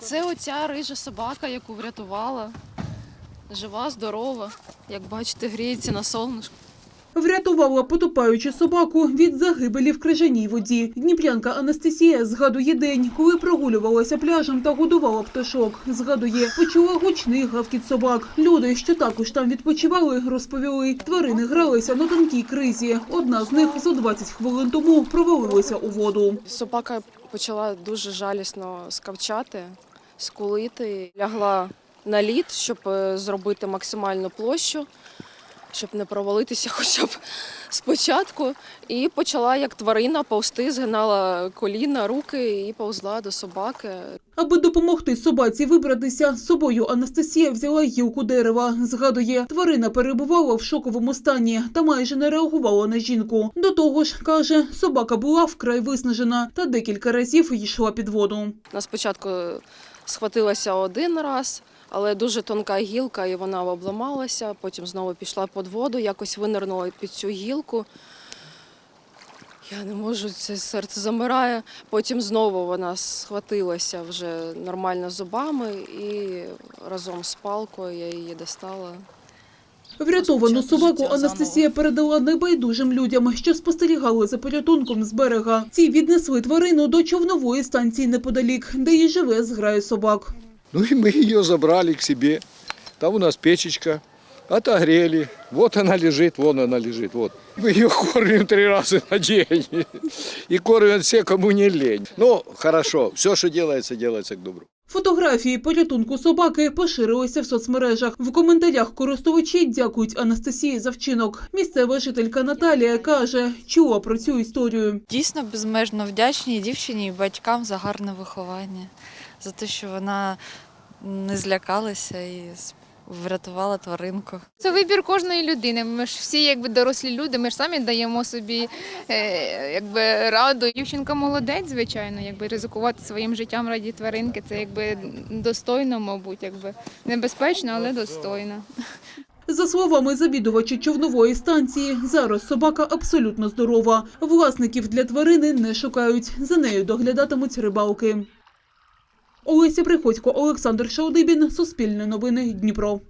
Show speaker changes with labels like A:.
A: Це оця рижа собака, яку врятувала. Жива, здорова. Як бачите, гріється на сонечку.
B: Врятувала потопаючу собаку від загибелі в крижаній воді. Дніпрянка Анастасія згадує день, коли прогулювалася пляжем та годувала пташок. Згадує, почула гучний гавкіт собак. Люди, що також там відпочивали, розповіли. Тварини гралися на тонкій кризі. Одна з них за 20 хвилин тому провалилася у воду.
A: Собака почала дуже жалісно скавчати, скулити. Лягла на лід, щоб е, зробити максимальну площу, щоб не провалитися хоча б спочатку. І почала як тварина повзти, згинала коліна, руки і повзла до собаки.
B: Аби допомогти собаці вибратися, з собою Анастасія взяла гілку дерева. Згадує, тварина перебувала в шоковому стані та майже не реагувала на жінку. До того ж, каже, собака була вкрай виснажена та декілька разів йшла під воду.
A: Вона спочатку схватилася один раз, але дуже тонка гілка, і вона обламалася. Потім знову пішла під воду, якось винирнула під цю гілку. Я не можу, це серце замирає. Потім знову вона схватилася вже нормально зубами і разом з палкою я її достала.
B: Врятовану собаку Анастасія передала небайдужим людям, що спостерігали за порятунком з берега. Ці віднесли тварину до човнової станції неподалік, де і живе зграє собак.
C: Ну и мы ее забрали к себе. Там у нас печечка. Отогрели. Вот она лежит, вон она лежит. Вот. Мы ее кормим три раза на день. И кормят все, кому не лень. Ну, хорошо. Все, что делается, делается к добру.
B: Фотографії порятунку собаки поширилися в соцмережах. В коментарях користувачі дякують Анастасії за вчинок. Місцева жителька Наталія каже, чула про цю історію.
D: Дійсно безмежно вдячні дівчині і батькам за гарне виховання, за те, що вона не злякалася і врятувала тваринку.
E: Це вибір кожної людини. Ми ж всі, якби дорослі люди, ми ж самі даємо собі е, якби раду. Дівчинка молодець, звичайно, якби ризикувати своїм життям раді тваринки. Це якби достойно, мабуть, якби небезпечно, але достойно.
B: За словами завідувача човнової станції, зараз собака абсолютно здорова. Власників для тварини не шукають. За нею доглядатимуть рибалки. Олеся Приходько, Олександр Шалдибін, Суспільне новини, Дніпро.